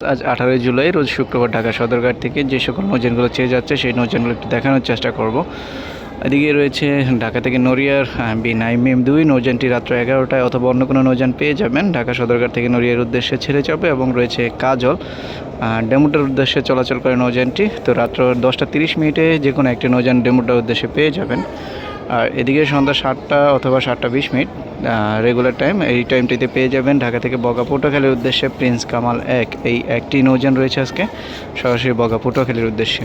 আজ আঠারোই জুলাই, রোজ শুক্রবার ঢাকা সদরঘাট থেকে যে সকল নৌযানগুলো চেয়ে যাচ্ছে, সেই নৌযানগুলো একটু দেখানোর চেষ্টা করব। এদিকে রয়েছে ঢাকা থেকে নড়িয়ার বি নাইম এম দুই, নৌযানটি রাত্র এগারোটায় অথবা অন্য কোনো নৌযান পেয়ে যাবেন। ঢাকা সদরঘাট থেকে নড়িয়ার উদ্দেশ্যে ছেড়ে যাবে এবং রয়েছে কাজল ডেমুটার উদ্দেশ্যে চলাচল করে নৌযানটি। তো রাত্র দশটা তিরিশ মিনিটে যে কোনো একটি নৌযান ডেমুটার উদ্দেশ্যে পেয়ে যাবেন। আর এদিকে সন্ধ্যা সাতটা অথবা সাতটা বিশ মিনিট রেগুলার টাইম এই টাইমটিতে পেয়ে যাবেন ঢাকা থেকে বগা পটুয়াখালীর উদ্দেশ্যে প্রিন্স কামাল এক। এই একটি নৌযান রয়েছে আজকে, সরাসরি বগা পটুয়াখালীর উদ্দেশ্যে।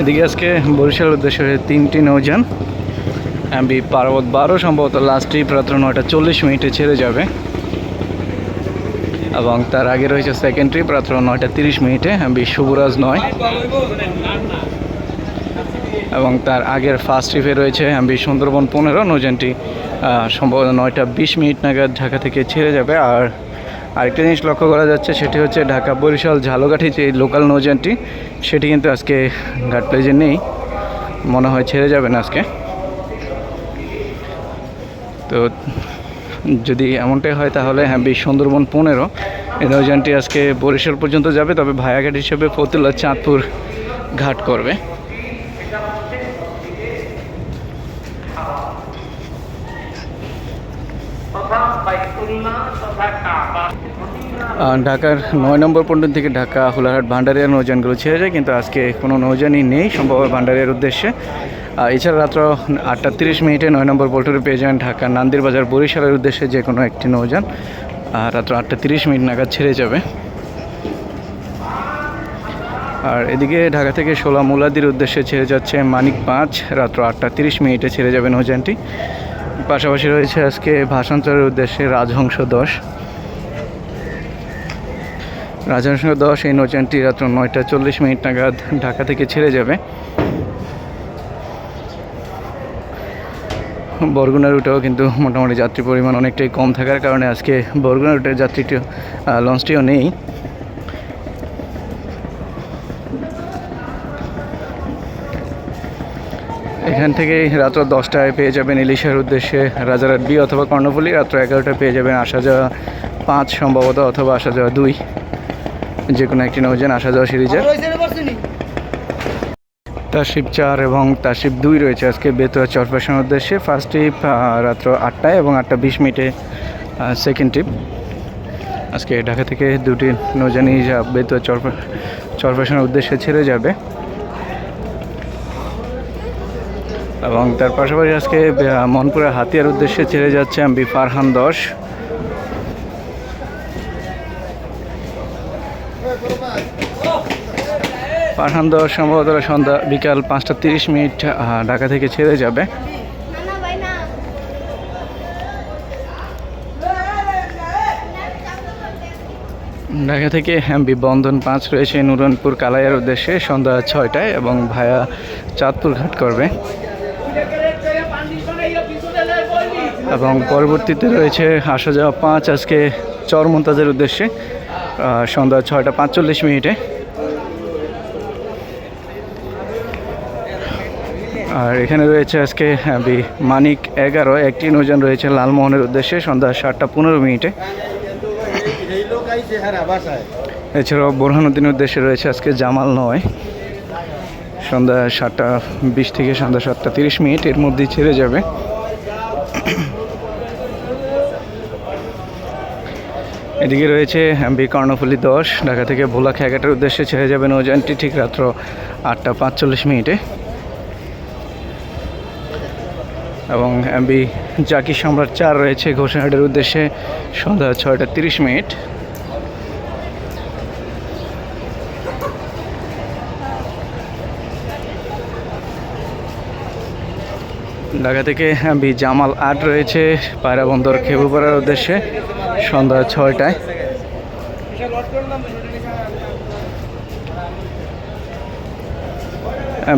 এদিকে আজকে বরিশালের উদ্দেশ্যে তিনটি নৌযান। এমবি পার্বত বারো, সম্ভবত লাস্ট ট্রিপ রাত্র নয়টা চল্লিশ মিনিটে ছেড়ে যাবে। এবং তার আগে রয়েছে সেকেন্ড ট্রিপ রাত্র নয়টা তিরিশ মিনিটে শুভরাজ নয়। এবং তার আগের ফার্স্ট ট্রিপে রয়েছে এমবি সুন্দরবন পনেরো, নৌযানটি সম্ভবত নয়টা বিশ মিনিট নাগাদ ঢাকা থেকে ছেড়ে যাবে। আর আরেকটা জিনিস লক্ষ্য করা যাচ্ছে, সেটি হচ্ছে ঢাকা বরিশাল ঝালকাঠি যে লোকাল নৌযানটি, সেটি কিন্তু আজকে ঘাট প্লেজে নেই। মনে হয় ছেড়ে যাবেন আজকে। তো যদি এমনটাই হয় তাহলে হ্যাঁ বেশ সুন্দরবন পনেরো। এই নৌযানটি আজকে বরিশাল পর্যন্ত যাবে, তবে ভায়াঘাট হিসেবে ফতুল্লা চাঁদপুর ঘাট করবে। ঢাকার নয় নম্বর পন্টন থেকে ঢাকা, হুলারহাট ভান্ডারিয়ার নৌযানগুলো ছেড়ে যায়, কিন্তু আজকে কোনো নৌযানই নেই, সম্ভব ভান্ডারিয়ার উদ্দেশ্যে। এছাড়া রাত্র আটটা তিরিশ মিনিটে নয় নম্বর পোল্টরে পেয়ে যান ঢাকা নান্দির বাজার বরিশালের উদ্দেশ্যে যে কোনো একটি নৌযান। রাত্র আটটা তিরিশ মিনিট নাগাদ ছেড়ে যাবে। আর এদিকে ঢাকা থেকে সোলা মুলাদির উদ্দেশ্যে ছেড়ে যাচ্ছে মানিক পাঁচ। রাত্র আটটা তিরিশ মিনিটে ছেড়ে যাবে নৌযানটি। পাশাপাশি রয়েছে আজকে ভাষান্তরের উদ্দেশ্যে রাজহংস দশ। রাজহংস দশ, এই নৌযানটি রাত্র নয়টা চল্লিশ মিনিট নাগাদ ঢাকা থেকে ছেড়ে যাবে। বরগুনা রুটেও কিন্তু মোটামুটি যাত্রী পরিমাণ অনেকটাই কম থাকার কারণে আজকে বরগুনা রুটের যাত্রীটিও লঞ্চটিও নেই। এখান থেকে রাত্র দশটায় পেয়ে যাবেন ইলিশের উদ্দেশ্যে রাজারহাট বি অথবা কর্ণফুলি। রাত্র এগারোটায় পেয়ে যাবেন আসা যাওয়া পাঁচ, সম্ভবত অথবা আসা যাওয়া দুই। যে কোনো একটি নৌযান আসা যাওয়া সিরিজের তারশিপ চার এবং তারশিপ দুই রয়েছে আজকে বেতুয়া চরপেশনের উদ্দেশ্যে। ফার্স্ট ট্রিপ রাত্র আটটায় এবং আটটা বিশ মিনিটে সেকেন্ড ট্রিপ আজকে ঢাকা থেকে দুটি নৌজানি যা বেতুয়া চরপে চরপেশনের উদ্দেশ্যে ছেড়ে যাবে। এবং তার পাশাপাশি আজকে মনপুরের হাতিয়ার উদ্দেশ্যে ছেড়ে যাচ্ছে এমবি ফারহান দশ। ফারহান দশ সম্ভবত সন্ধ্যা, বিকাল পাঁচটা তিরিশ মিনিট ঢাকা থেকে ছেড়ে যাবে। ঢাকা থেকে এমবি বন্ধন পাঁচ রয়েছে নুরনপুর কালাইয়ার উদ্দেশ্যে সন্ধ্যা ছয়টায় এবং ভায়া চাঁদপুর ঘাট করবে। এবং পরবর্তীতে রয়েছে আসা যাওয়া পাঁচ আজকে চরমন্তাজের উদ্দেশ্যে সন্ধ্যা ছয়টা পাঁচচল্লিশ মিনিটে। আর এখানে রয়েছে আজকে মানিক এগারো, একটি নৌযান রয়েছে লালমোহনের উদ্দেশ্যে সন্ধ্যা সাতটা পনেরো মিনিটে। এছাড়াও বোরহানুদ্দিনের উদ্দেশ্যে রয়েছে আজকে জামাল নয়। সন্ধ্যা সাতটা বিশ থেকে সন্ধ্যা সাতটা তিরিশ মিনিট, এর মধ্যেই ছেড়ে যাবে। এদিকে রয়েছে বি কর্ণফুলি দশ, ঢাকা থেকে ভোলা খেয়াঘাটের উদ্দেশ্যে ছেড়ে যাবে নৌযানটি ঠিক রাত্র আটটা পাঁচচল্লিশ মিনিটে। এবং এমবি জাকি সম্রাট চার রয়েছে ঘোষণাহাটের উদ্দেশ্যে সন্ধ্যা ছয়টা তিরিশ মিনিট। ঢাকা থেকে বি জামাল আট রয়েছে পায়রা বন্দর খেবুপাড়ার উদ্দেশ্যে সন্ধ্যা ছয়টায়।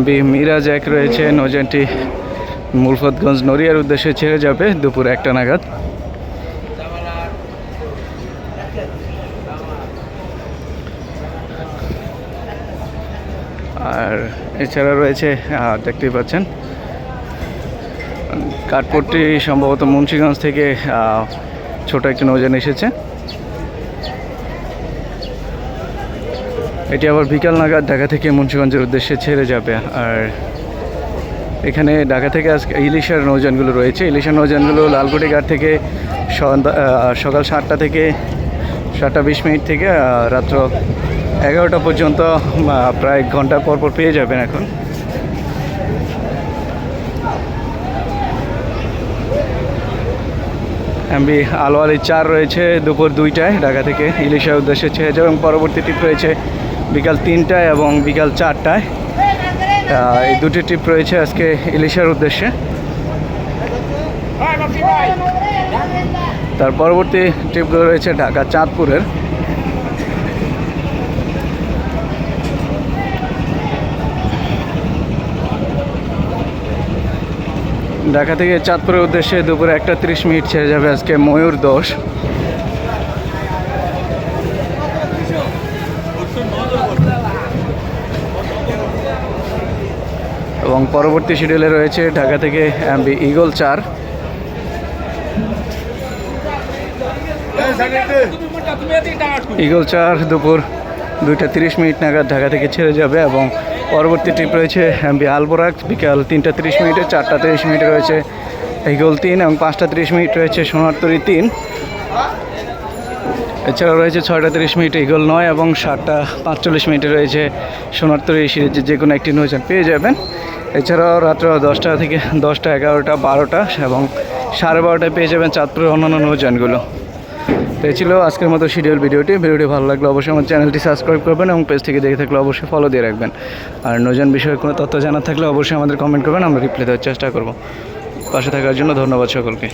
বি মিরাজ এক রয়েছে নৌযানটি মুলফতগঞ্জ নড়িয়ার উদ্দেশ্যে ছেড়ে যাবে দুপুর একটা নাগাদ। আর এছাড়া রয়েছে দেখতেই পাচ্ছেন, কাঠপট্টি সম্ভবত মুন্সিগঞ্জ থেকে ছোট একটি নৌযান এসেছে। এটি আবার বিকাল নাগাদ ঢাকা থেকে মুন্সিগঞ্জের উদ্দেশ্যে ছেড়ে যাবে। আর এখানে ঢাকা থেকে আজকে ইলিশার নৌযানগুলো রয়েছে। ইলিশার নৌযানগুলো লালকুটি ঘাট থেকে সকাল সাতটা থেকে সাতটা বিশ মিনিট থেকে রাত্র এগারোটা পর্যন্ত প্রায় ঘণ্টা পর পর পেয়ে যাবেন এখন। এমবি আলোয়ালি চার রয়েছে দুপুর দুইটায়, ঢাকা থেকে ইলিশার উদ্দেশ্যে ছেড়ে যাবে এবং পরবর্তী ট্রিপ রয়েছে বিকাল তিনটায় এবং বিকাল চারটায়। এই দুটি ট্রিপ রয়েছে আজকে ইলিশার উদ্দেশ্যে। তার পরবর্তী ট্রিপগুলো রয়েছে ঢাকা চাঁদপুরের। ঢাকা থেকে চাঁদপুরের উদ্দেশ্যে দুপুরে একটা তিরিশ মিনিট ছেড়ে যাবে আজকে ময়ূর দোষ। এবং পরবর্তী শিডিউলে রয়েছে ঢাকা থেকে এমবি ইগল চার। ইগল চার দুপুর দুইটা তিরিশ মিনিট নাগাদ ঢাকা থেকে ছেড়ে যাবে এবং পরবর্তী ট্রিপ রয়েছে এমবি আলবোরাক। বিকাল তিনটা তিরিশ মিনিটে, চারটা তিরিশ মিনিটে রয়েছে ইগল তিন এবং পাঁচটা তিরিশ মিনিট রয়েছে সোনারতরি তিন। এছাড়াও রয়েছে ছয়টা তিরিশ মিনিট ইগল নয় এবং সাতটা পাঁচচল্লিশ মিনিটে রয়েছে সোনারতরি সিরিজের যে কোনো একটি নৌযান পেয়ে যাবেন। এছাড়াও রাত্র দশটা থেকে দশটা, এগারোটা, বারোটা এবং সাড়ে বারোটায় পেয়ে যাবেন চাঁদপুরের অন্যান্য নৌযানগুলো তো এই ছিল আজকের মতো শিডিউল ভিডিওটি। ভিডিওটি ভালো লাগলে অবশ্যই আমার চ্যানেলটি সাবস্ক্রাইব করবেন এবং পেজ থেকে দেখে থাকলে অবশ্যই ফলো দিয়ে রাখবেন। আর নৌযান বিষয়ে কোনো তথ্য জানার থাকলে অবশ্যই আমাদের কমেন্ট করবেন, আমরা রিপ্লাই দেওয়ার চেষ্টা করব। পাশে থাকার জন্য ধন্যবাদ সকলকে।